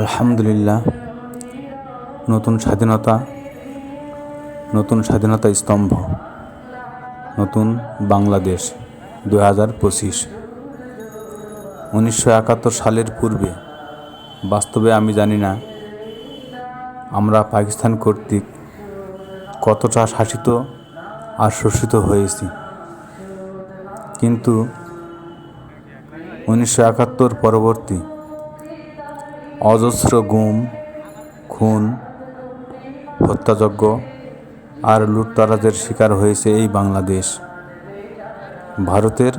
আলহামদুলিল্লাহ, নতুন স্বাধীনতা নতুন স্বাধীনতা স্তম্ভ, নতুন বাংলাদেশ দু হাজার পঁচিশ। উনিশশো একাত্তর সালের পূর্বে, বাস্তবে আমি জানি না আমরা পাকিস্তান কর্তৃক কতটা শাসিত আর শোষিত হয়েছি। কিন্তু উনিশশো একাত্তর পরবর্তী অজস্র গুম, খুন, হত্যাযজ্ঞ আর লুটতরাজের শিকার হয়েছে এই বাংলাদেশ। ভারতের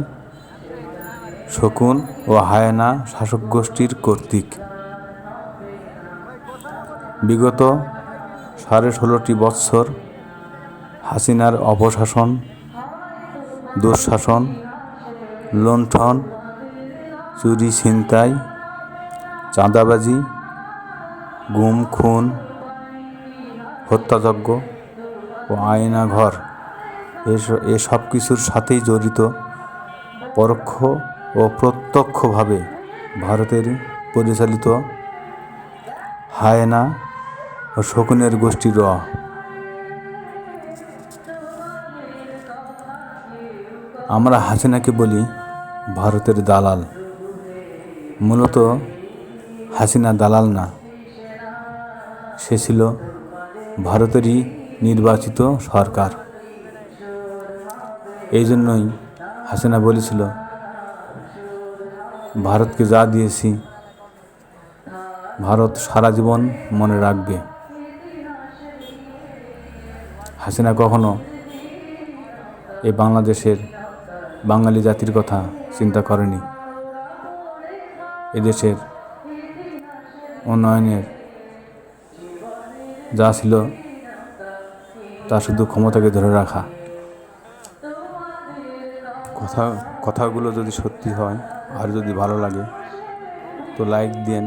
শকুন ও হায়না শাসক গোষ্ঠীর কর্তৃক। বিগত সাড়ে ষোলোটি বৎসর হাসিনার অপশাসন, দুঃশাসন, লুণ্ঠন, চুরি, ছিনতাই চাঁদাবাজি, গুম, খুন, হত্যাযজ্ঞ ও আয়নাঘর এস- এসব কিছুর সাথেই জড়িত, পরোক্ষ ও প্রত্যক্ষভাবে ভারতের পরিচালিত হায়না ও শকুনের গোষ্ঠী র। আমরা হাসিনাকে বলি ভারতের দালাল। মূলত হাসিনা দালাল না। সে ছিল ভারতেরই নির্বাচিত সরকার। এই জন্যই হাসিনা বলেছিল, ভারতকে যা দিয়েছি, ভারত সারা জীবন মনে রাখবে। হাসিনা কখনো এই বাংলাদেশের বাঙালি জাতির কথা চিন্তা করেনি। এদেশের উন্নয়নের যা ছিল তা শুধু ক্ষমতাকে ধরে রাখা। কথা, কথাগুলো যদি সত্যি হয়, আর যদি ভালো লাগে, তো লাইক দিন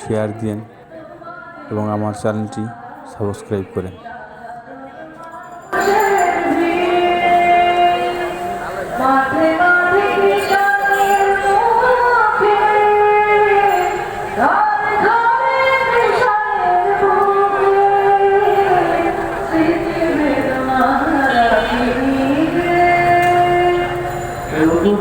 শেয়ার দিন এবং আমার চ্যানেলটি সাবস্ক্রাইব করেন।